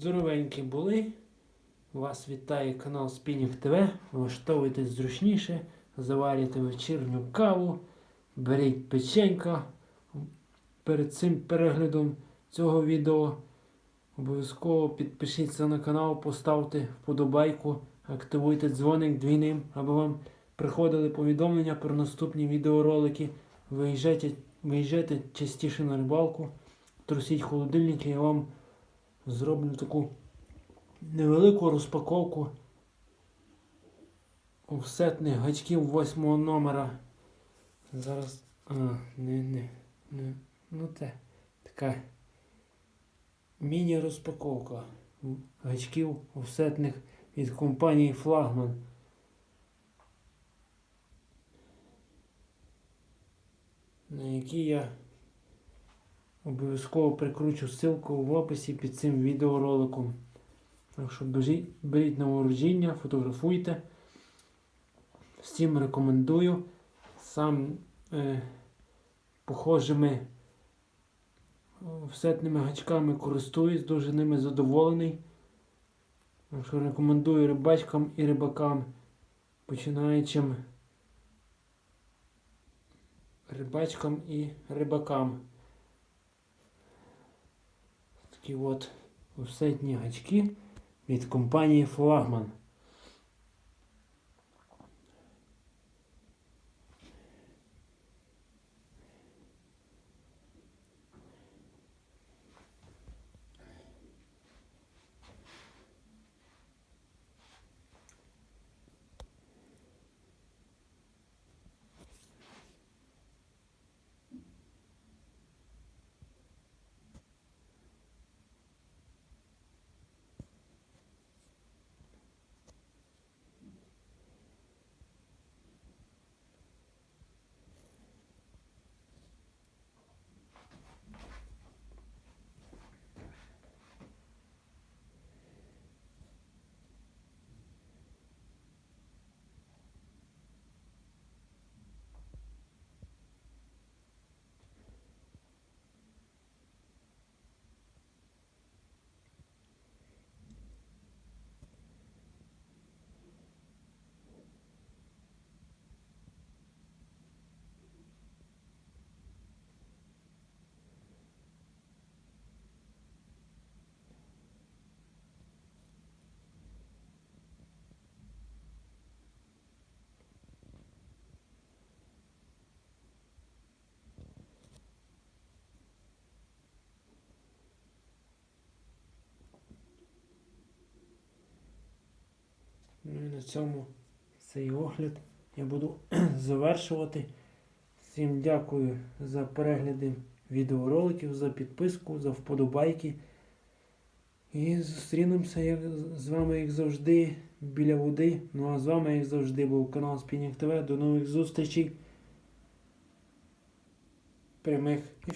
Здоровенькі були. Вас вітає канал Спінінг ТВ. Влаштовуйтесь зручніше, заварюйте вечірню каву, беріть печенька. Перед цим переглядом цього відео обов'язково підпишіться на канал, поставте вподобайку, активуйте дзвоник двійним, аби вам приходили повідомлення про наступні відеоролики. Виїжджайте, виїжджайте частіше на рибалку, трусіть холодильники, я вам зроблю таку невелику розпаковку офсетних гачків восьмого номера. Зараз. А, не, не, не. Ну те. Така міні-розпаковка гачків офсетних від компанії Флагман. На які я обов'язково прикручу ссылку в описі під цим відеороликом. Так що беріть, на вооружіння, фотографуйте. Всім рекомендую. Сам е, похожими офсетними гачками користуюсь, дуже ними задоволений. Так що рекомендую рибачкам і рибакам, починаючим рибачкам і рибакам. Такі от офсетні гачки від компанії Флагман. Ну і на цьому цей огляд я буду завершувати. Всім дякую за перегляди відеороликів, за підписку, за вподобайки. І зустрінемося як, з вами, як завжди, біля води. Ну а з вами, як завжди, був канал Спінінг ТВ. До нових зустрічей. Прямих ефірів.